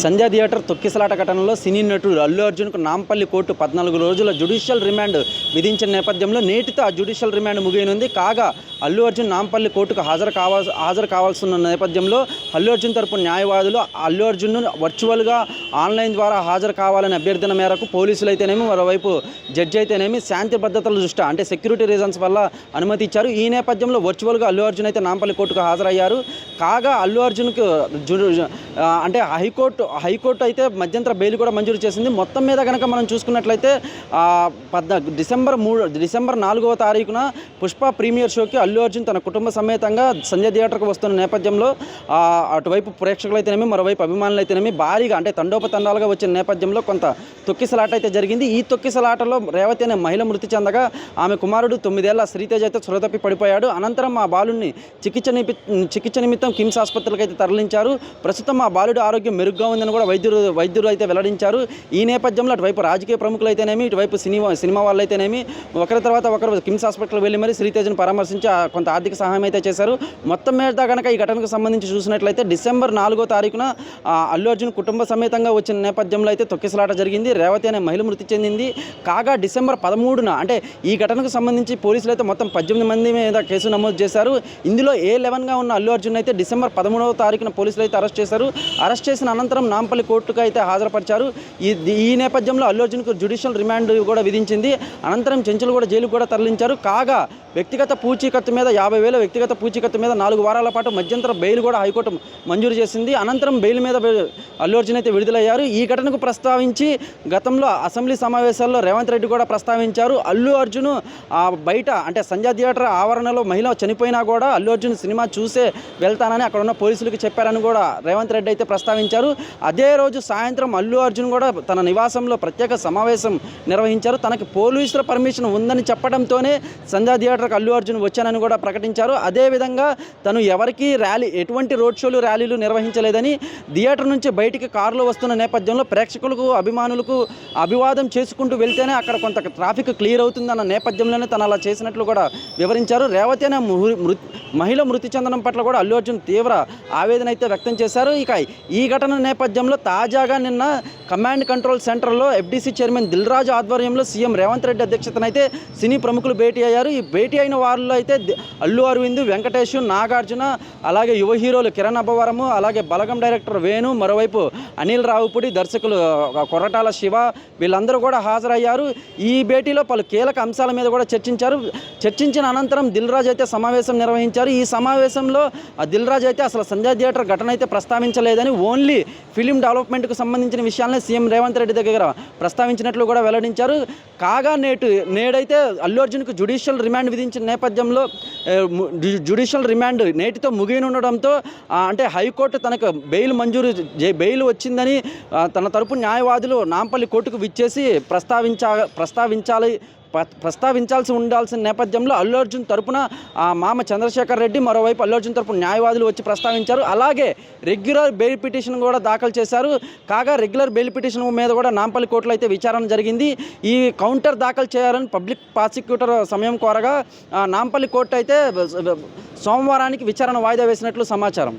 సంధ్యా theatre తొక్కిసలాట ఘటనలో సినీ నటుడు అల్లు అర్జున్కు నాంపల్లి కోర్టు పద్నాలుగు రోజుల జుడిషియల్ రిమాండ్. విధించిన నేపథ్యంలో నేటితో ఆ జుడిషియల్ రిమాండ్ ముగియనుంది. కాగా అల్లు అర్జున్ నాంపల్లి కోర్టుకు హాజరు కావాల్సి హాజరు కావాల్సిన నేపథ్యంలో అల్లు అర్జున్ తరపు న్యాయవాదులు అల్లు అర్జున్ను వర్చువల్గా ఆన్లైన్ ద్వారా హాజరు కావాలని అభ్యర్థన మేరకు పోలీసులు అయితేనేమి మరోవైపు జడ్జి అయితేనేమి శాంతి భద్రతల దృష్ట్యా అంటే సెక్యూరిటీ రీజన్స్ వల్ల అనుమతి ఇచ్చారు. ఈ నేపథ్యంలో వర్చువల్గా అల్లు అర్జున్ అయితే నాంపల్లి కోర్టుకు హాజరయ్యారు. కాగా అల్లు అర్జున్కు అంటే హైకోర్టు హైకోర్టు అయితే మధ్యంతర బెయిల్ కూడా మంజూరు చేసింది. మొత్తం మీద కనుక మనం చూసుకున్నట్లయితే పద్న డిసెంబర్ మూడు డిసెంబర్ నాలుగవ తారీఖున పుష్ప ప్రీమియర్ షోకి అల్లు అర్జున్ తన కుటుంబ సమేతంగా సంజయ్ థియేటర్కి వస్తున్న నేపథ్యంలో అటువైపు ప్రేక్షకులు అయితేనేమి మరోవైపు అభిమానులు అయితేనేమి భారీగా అంటే తండోపతండాలుగా వచ్చిన నేపథ్యంలో కొంత తొక్కిసలాట అయితే జరిగింది. ఈ తొక్కిసలాటలో రేవతి అనే మహిళ మృతి చెందగా ఆమె కుమారుడు తొమ్మిదేళ్ళ శ్రీతేజ్ అయితే చురతప్పి పడిపోయాడు. అనంతరం ఆ బాలుడిని చికిత్స నిమి చికిత్స నిమిత్తం కిమ్స్ ఆసుపత్రికి అయితే తరలించారు. ప్రస్తుతం ఆ బాలుడి ఆరోగ్యం మెరుగ్గా ఉందని కూడా వైద్యులు వైద్యులు అయితే వెల్లడించారు. ఈ నేపథ్యంలో అటువైపు రాజకీయ ప్రముఖులు అయితేనేమి ఇటువైపు సినిమా సినిమా వాళ్ళు అయితేనేమి ఒకరి తర్వాత ఒకరు కిమ్స్ హాస్పిటల్ వెళ్ళి మరి శ్రీతేజ్ను పరామర్శించి కొంత ఆర్థిక సహాయం అయితే చేశారు. మొత్తం మీద కనుక ఈ ఘటనకు సంబంధించి చూసినట్లయితే డిసెంబర్ నాలుగో తారీఖున ఆ, అల్లు అర్జున్ కుటుంబ సమేతంగా వచ్చిన నేపథ్యంలో అయితే తొక్కిసలాట జరిగింది. రేవతి అనే మహిళ మృతి చెందింది. కాగా డిసెంబర్ పదమూడున అంటే ఈ ఘటనకు సంబంధించి పోలీసులు అయితే మొత్తం పద్దెనిమిది మంది మీద కేసు నమోదు చేశారు. ఇందులో ఏ లెవెన్గా ఉన్న అల్లు అర్జున్ అయితే డిసెంబర్ పదమూడవ తారీఖున పోలీసులు అయితే అరెస్ట్ చేశారు. అరెస్ట్ చేసిన అనంతరం నాంపల్లి కోర్టుకు అయితే హాజరుపరిచారు. ఈ ఈ నేపథ్యంలో అల్లు అర్జున్కు జ్యుడిషియల్ రిమాండ్ కూడా విధించింది. అనంతరం చెంచులు కూడా జైలుకు కూడా తరలించారు. కాగా వ్యక్తిగత పూచీకత్తు మీద యాభై వేల వ్యక్తిగత పూచీకత్తు మీద నాలుగు వారాల పాటు మధ్యంతర బెయిల్ కూడా హైకోర్టు మంజూరు చేసింది. అనంతరం బెయిల్ మీద అల్లు అర్జున్ అయితే విడుదలయ్యారు. ఈ ఘటనకు ప్రస్తావించి గతంలో అసెంబ్లీ సమావేశాల్లో రేవంత్ రెడ్డి కూడా ప్రస్తావించారు. అల్లు అర్జున్ ఆ బయట అంటే సంధ్యా థియేటర్ ఆవరణలో మహిళ చనిపోయినా కూడా అల్లు అర్జున్ సినిమా చూసే వెళ్తానని అక్కడ ఉన్న పోలీసులకు చెప్పారని కూడా రేవంత్ రెడ్డి అయితే ప్రస్తావించారు. అదే రోజు సాయంత్రం అల్లు అర్జున్ కూడా తన నివాసంలో ప్రత్యేక సమావేశం నిర్వహించారు. తనకి పోలీసుల పర్మిషన్ ఉందని చెప్పడంతోనే సంధ్యా థియేటర్ థియేటర్కి అల్లు అర్జున్ వచ్చానని కూడా ప్రకటించారు. అదేవిధంగా తను ఎవరికి ర్యాలీ ఎటువంటి రోడ్ షోలు ర్యాలీలు నిర్వహించలేదని థియేటర్ నుంచి బయటికి కారులో వస్తున్న నేపథ్యంలో ప్రేక్షకులకు అభిమానులకు అభివాదం చేసుకుంటూ వెళ్తేనే అక్కడ కొంత ట్రాఫిక్ క్లియర్ అవుతుందన్న నేపథ్యంలోనే తను అలా చేసినట్లు కూడా వివరించారు. రేవతి అనే మృ- మహిళ మృతి చెందడం పట్ల కూడా అల్లు అర్జున్ తీవ్ర ఆవేదన అయితే వ్యక్తం చేశారు. ఇక ఈ ఘటన నేపథ్యంలో తాజాగా నిన్న కమాండ్ కంట్రోల్ సెంటర్లో ఎఫ్డీసీ చైర్మన్ దిల్రాజు ఆధ్వర్యంలో సీఎం రేవంత్ రెడ్డి అధ్యక్షతన అయితే సినీ ప్రముఖులు భేటీ అయ్యారు. ఈ భేటీ అయిన వారిలో అయితే అల్లు అరవింద్ వెంకటేష్ నాగార్జున అలాగే యువ హీరోలు కిరణ్ అబ్బవరము అలాగే బలగం డైరెక్టర్ వేణు మరోవైపు అనిల్ రావుపూడి దర్శకులు కొరటాల శివ వీళ్ళందరూ కూడా హాజరయ్యారు. ఈ భేటీలో పలు కీలక అంశాల మీద కూడా చర్చించారు. చర్చించిన అనంతరం దిల్ రాజు అయితే సమావేశం నిర్వహించారు. ఈ సమావేశంలో ఆ దిల్ రాజు అయితే అసలు సంధ్యా థియేటర్ ఘటన అయితే ప్రస్తావించలేదని ఓన్లీ ఫిలిం డెవలప్మెంట్కు సంబంధించిన విషయాలనే సీఎం రేవంత్ రెడ్డి దగ్గర ప్రస్తావించినట్లు కూడా వెల్లడించారు. కాగా నేటు నేడైతే అల్లు అర్జున్కు జ్యుడిషియల్ రిమాండ్ విధించిన నేపథ్యంలో జుడిషియల్ జ్యుడిషియల్ రిమాండ్ నేటితో ముగియనుండడంతో అంటే హైకోర్టు తనకు బెయిల్ మంజూరు బెయిల్ వచ్చిందని తన తరపు న్యాయవాదులు నాంపల్లి కోర్టుకు విచ్చేసి ప్రస్తావించా ప్రస్తావించాలి ప్రస్తావించాల్సి ఉండాల్సిన నేపథ్యంలో అల్లు అర్జున్ తరపున ఆ మామ చంద్రశేఖర్ రెడ్డి మరోవైపు అల్లు అర్జున్ తరపున న్యాయవాదులు వచ్చి ప్రస్తావించారు. అలాగే రెగ్యులర్ బెయిల్ పిటిషన్ కూడా దాఖలు చేశారు. కాగా రెగ్యులర్ బెయిల్ పిటిషన్ మీద కూడా నాంపల్లి కోర్టులో అయితే విచారణ జరిగింది. ఈ కౌంటర్ దాఖలు చేయాలని పబ్లిక్ ప్రాసిక్యూటర్ సమయం కోరగా నాంపల్లి కోర్టు అయితే సోమవారానికి విచారణ వాయిదా వేసినట్లు సమాచారం.